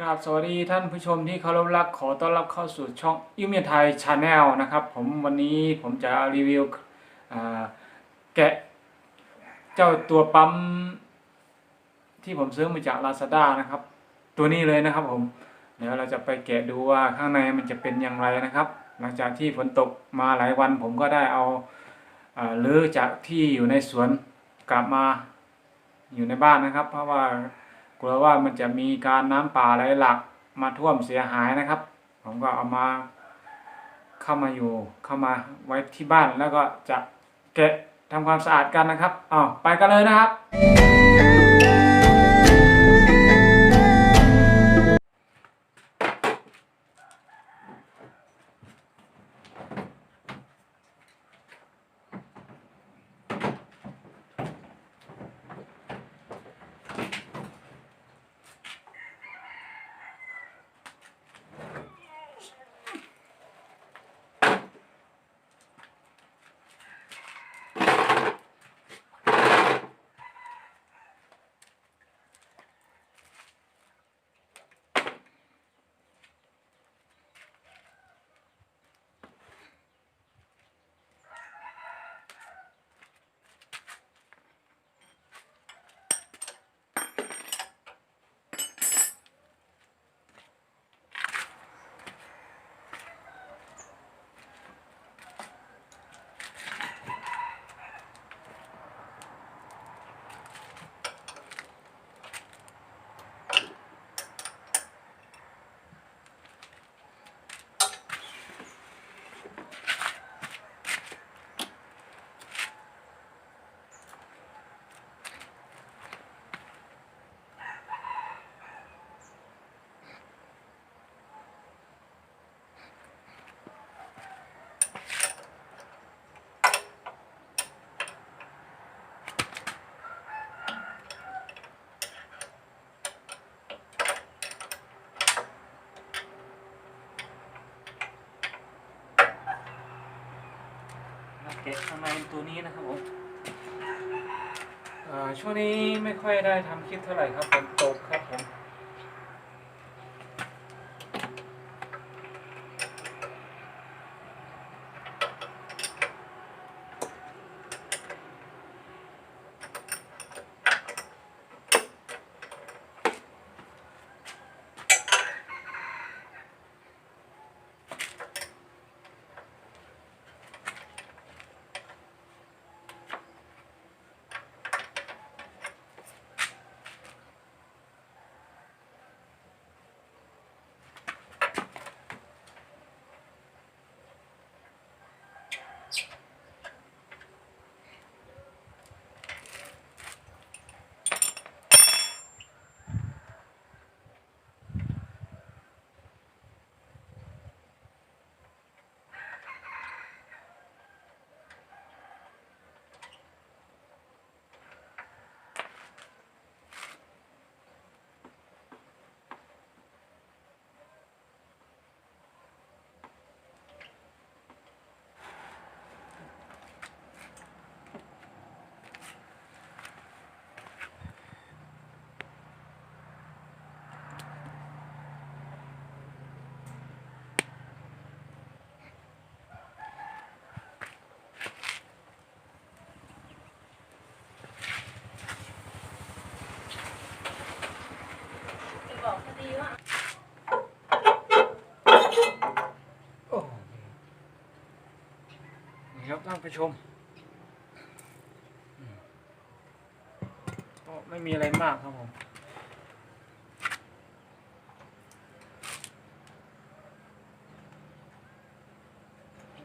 กราบสวัสดีท่านผู้ชมที่เคารพรักขอต้อนรับเข้าสู่ช่องอิมเมียไทยชาแนลนะครับ ผมวันนี้ผมจะรีวิวแกะเจ้าตัวปั๊มที่ผมซื้อมาจาก Lazada นะครับ ตัวนี้เลยนะครับผมเดี๋ยวเราจะไปแกะดูว่าข้างในมันจะเป็นอย่างไรนะครับ หลังจากที่ฝนตกมาหลายวันผมก็ได้เอาอ่าลื้อจากที่อยู่ในสวนกลับมาอยู่ในบ้านนะครับ เพราะว่า กลัวว่ามันจะมีการน้ำป่าไหลหลากมาท่วมเสียหายนะครับ ผมก็เอามาเข้ามาอยู่เข้ามาไว้ที่บ้านแล้วก็จะแกะทำความสะอาดกันนะครับอ้าวไปกันเลยนะครับ กะข้างในตัวนี้นะครับผมอ่อช่วงนี้ไม่ค่อยได้ทำคลิปเท่าไหร่ครับฝนตกครับผม นี่ครับท่านผู้ชมก็ไม่มีอะไรมากครับผม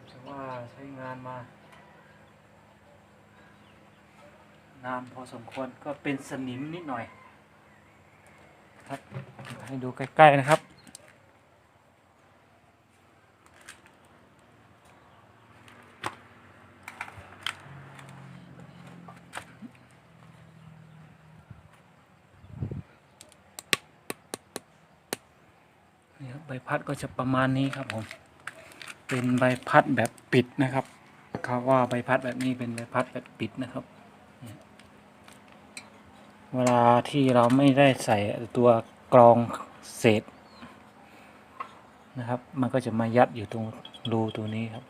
แต่ว่าใช้งานมานานพอสมควรก็เป็นสนิมนิดหน่อยครับให้ดูใกล้ ๆ นะครับ ใบพัดก็จะประมาณนี้ครับผม เป็นใบพัดแบบปิดนะครับเขาว่าใบพัดแบบนี้เป็นใบพัดแบบปิดนะครับ เวลาที่เราไม่ได้ใส่ตัวกรองเศษนะครับ มันก็จะมายัดอยู่ตรงรูตัวนี้ครับ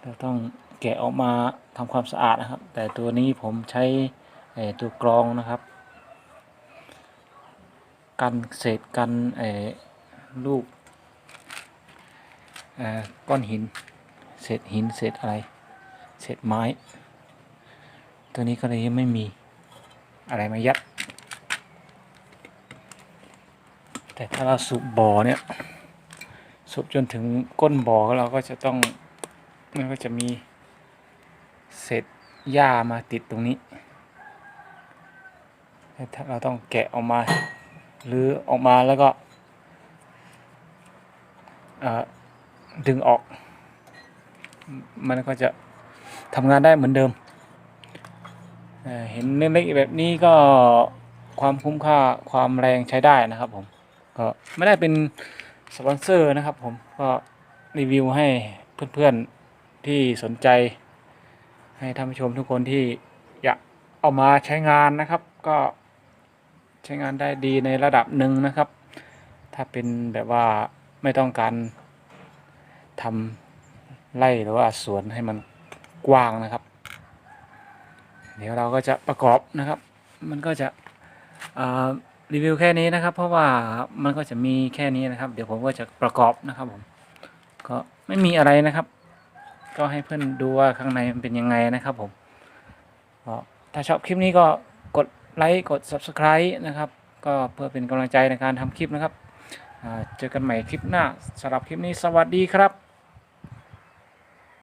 เราต้องแกะออกมาทำความสะอาดนะครับ แต่ตัวนี้ผมใช้ตัวกรองนะครับ กันเศษกันไอ้ลูกก้อนหิน เศษหินเศษอะไร เศษไม้ ตัวนี้ก็เลยไม่มีอะไรมายัด แต่ถ้าเราสูบบ่อเนี่ย สูบจนถึงก้นบ่อเราก็จะต้องมันก็จะมีเศษหญ้ามาติดตรงนี้ ถ้าเราต้องแกะออกมา หรือออกมาแล้วก็ดึงออก มันก็จะทำงานได้เหมือนเดิม เห็นเล็กๆแบบนี้ก็ความคุ้มค่าความแรงใช้ได้นะครับผมก็ไม่ได้เป็นสปอนเซอร์นะครับผมก็รีวิวให้เพื่อนๆที่สนใจ ให้ท่านผู้ชมทุกคนที่อยากเอามาใช้งานนะครับ ก็ ช้งานได้ดีในระดับหนึ่งนะครับ ถ้าเป็นแบบว่าไม่ต้องการทำไร่หรือว่าสวนให้มันกว้างนะครับ เดี๋ยวเราก็จะประกอบนะครับ มันก็จะรีวิวแค่นี้นะครับ เพราะว่ามันก็จะมีแค่นี้นะครับ เดี๋ยวผมก็จะประกอบนะครับผมก็ไม่มีอะไรนะครับ ก็ให้เพื่อนดูว่าข้างในมันเป็นยังไงนะครับผมก็ถ้าชอบคลิปนี้ก็ ไลค์กด Subscribe นะครับ ก็เพื่อเป็นกำลังใจในการทำคลิปนะครับเจอกันใหม่คลิปหน้าสำหรับคลิปนี้สวัสดีครับ